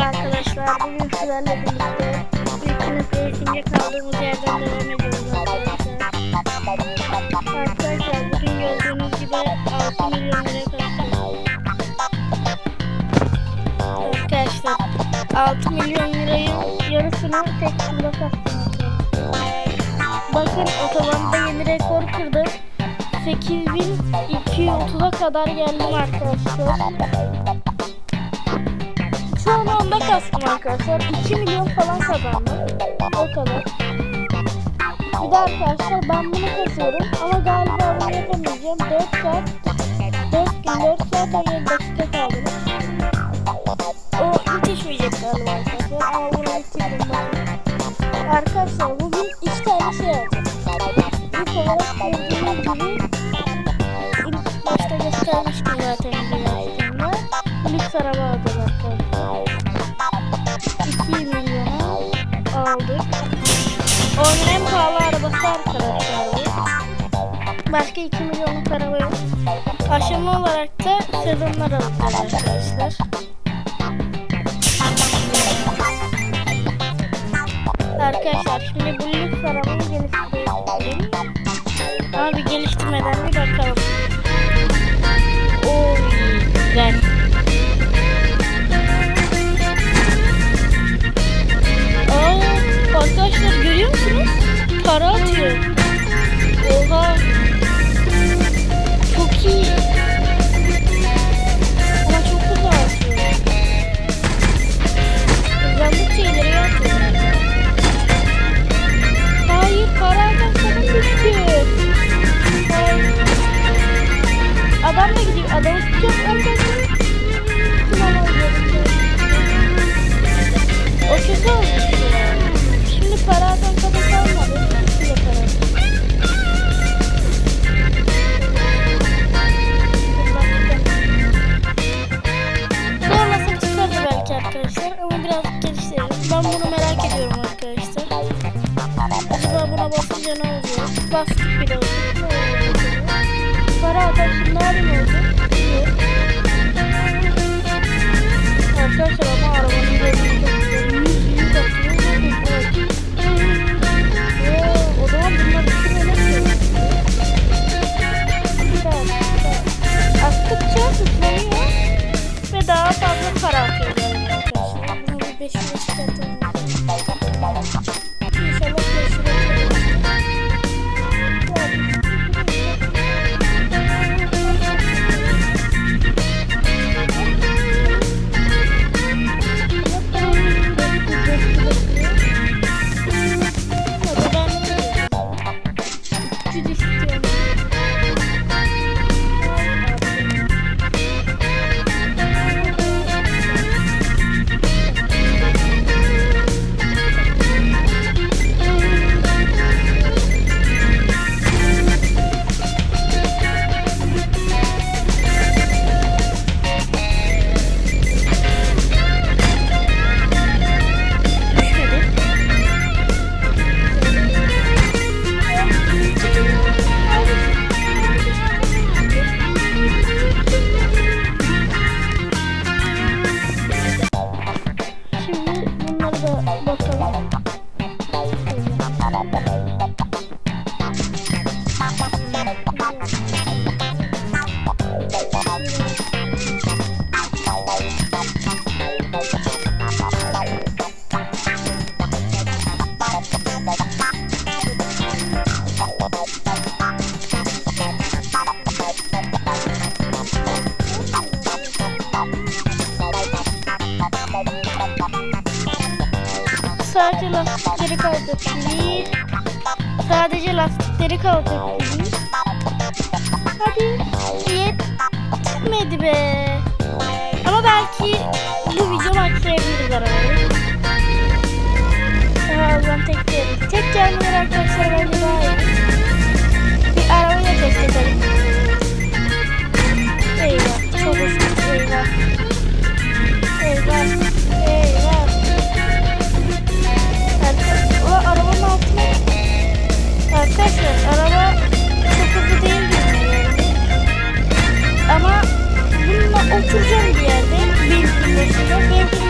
arkadaşlar. Bugün sizlerle birlikte Ülkünüz Racing'e kaldığımız yerden devam ediyoruz arkadaşlar. Arkadaşlar bugün gördüğünüz gibi 6 milyon liraya kazandık. Arkadaşlar 6 milyon lirayın yarısını tek turda kastım. Bakın otobanda yeni rekor kırdım. 8230'a kadar geldim arkadaşlar. Kastım arkadaşlar. 2 milyon falan kazandım. O kadar. Bir de arkadaşlar ben bunu kazıyorum ama galiba bunu yapamayacağım. 4 saat 4 gün 4 saat 17 dakika kaldı. O yetişmeyecek galiba arkadaşlar ama bunu bitirdim ben. Arkadaşlar bugün 2 tane şey alacağım. İlk olarak gördüğünüz gibi Başka 2 milyonluk araba yok. Aşama olarak da sezonlar alacağız arkadaşlar. Arkadaşlar şimdi bu lüks arabayı geliştirelim. Ama bir geliştirmeden bir bakalım. Adamı arkadaşlar. Tamam O kötü olmuş. Şimdi paradan kadın kalmadı. Şimdi para. Arkadaşlar ama birazcık geliştirelim. Ben bunu merak ediyorum arkadaşlar. Acaba buna basınca ne oluyor? Bastık bile oldu. Ne? Para atarsın ne yapayım oldu? Arkadaşlar ama arabanın güzel. Yüz o zaman bunlar için önemli. Attıkça hızlanıyor ve daha fazla para atıyor arkadaşlar. Bunu bir 5 değil. Sadece lastikleri kalacak. Hadi yetmedi be. Ama belki bu video başlayabiliriz arabayı. Ben tek geldim. Tek gelmeler Deus, eu Deus.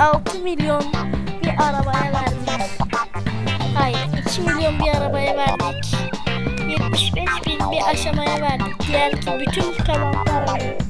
6 milyon bir arabaya verdik. Hayır 2 milyon bir arabaya verdik. 75 bin bir aşamaya verdik. Diğer bütün kanallara.